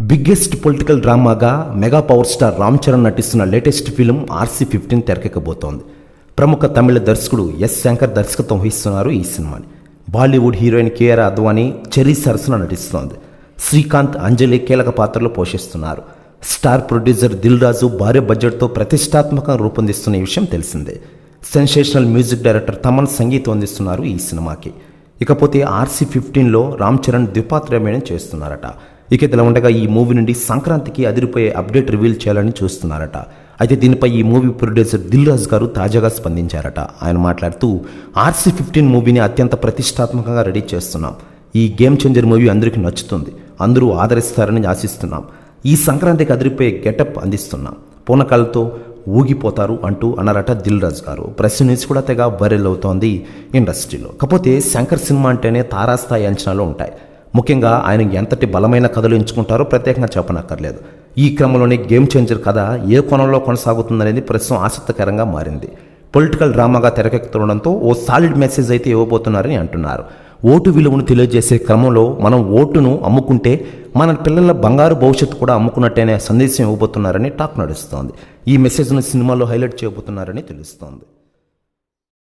Biggest political డ్రామాగా mega power star Ram Charan నటిస్తున్న latest film RC fifteen తెరకెక్కబోతోంది. ప్రముఖ తమిళ దర్శకుడు ఎస్ శంకర్ దర్శకత్వం వహిస్తున్నారు ఈ సినిమాని. Bollywood heroine Kiara Advani Cherry సరసన నటిస్తోంది. శ్రీకాంత్ అంజలి కీలక పాత్రలు పోషిస్తున్నారు. స్టార్ ప్రొడ్యూసర్ దిల్ రాజు భారీ బడ్జెట్తో ప్రతిష్టాత్మకంగా రూపొందిస్తున్న ఈ విషయం తెలిసిందే. సెన్సేషనల్ మ్యూజిక్ డైరెక్టర్ తమన్ సంగీతం అందిస్తున్నారు ఈ సినిమాకి. ఇకపోతే ఆర్సీ ఫిఫ్టీన్లో రామ్ చరణ్ ద్విపాత్రమేణం చేస్తున్నారట. ఇక ఇలా ఉండగా ఈ మూవీ నుండి సంక్రాంతికి అదిరిపోయే అప్డేట్ రివీల్ చేయాలని చూస్తున్నారట. అయితే దీనిపై ఈ మూవీ ప్రొడ్యూసర్ దిల్ రాజు గారు తాజాగా స్పందించారట. ఆయన మాట్లాడుతూ ఆర్సీ ఫిఫ్టీన్ మూవీని అత్యంత ప్రతిష్టాత్మకంగా రెడీ చేస్తున్నాం. ఈ గేమ్ చేంజర్ మూవీ అందరికీ నచ్చుతుంది. అందరూ ఆదరిస్తారని ఆశిస్తున్నాం. ఈ సంక్రాంతికి అదిరిపోయే గెటప్ అందిస్తున్నాం. పూనకాలతో ఊగిపోతారు అంటూ అన్నారట దిల్ రాజు గారు. ప్రెస్ న్యూస్ కూడా తెగ వైరల్ అవుతోంది ఇండస్ట్రీలో. కాకపోతే శంకర్ సినిమా అంటేనే తారాస్థాయి అంచనాలు ఉంటాయి. ముఖ్యంగా ఆయన ఎంతటి బలమైన కథలు ఎంచుకుంటారో ప్రత్యేకంగా చెప్పనక్కర్లేదు. ఈ క్రమంలోనే గేమ్ చేంజర్ కథ ఏ కోణంలో కొనసాగుతుందనేది ప్రస్తుతం ఆసక్తికరంగా మారింది. పొలిటికల్ డ్రామాగా తెరకెక్కుతుండడంతో ఓ సాలిడ్ మెసేజ్ అయితే ఇవ్వబోతున్నారని అంటున్నారు. ఓటు విలువను తెలియజేసే క్రమంలో మనం ఓటును అమ్ముకుంటే మన పిల్లల బంగారు భవిష్యత్తు కూడా అమ్ముకున్నట్టేనే సందేశం ఇవ్వబోతున్నారని టాక్ నడుస్తోంది. ఈ మెసేజ్ను సినిమాలో హైలైట్ చేయబోతున్నారని తెలుస్తోంది.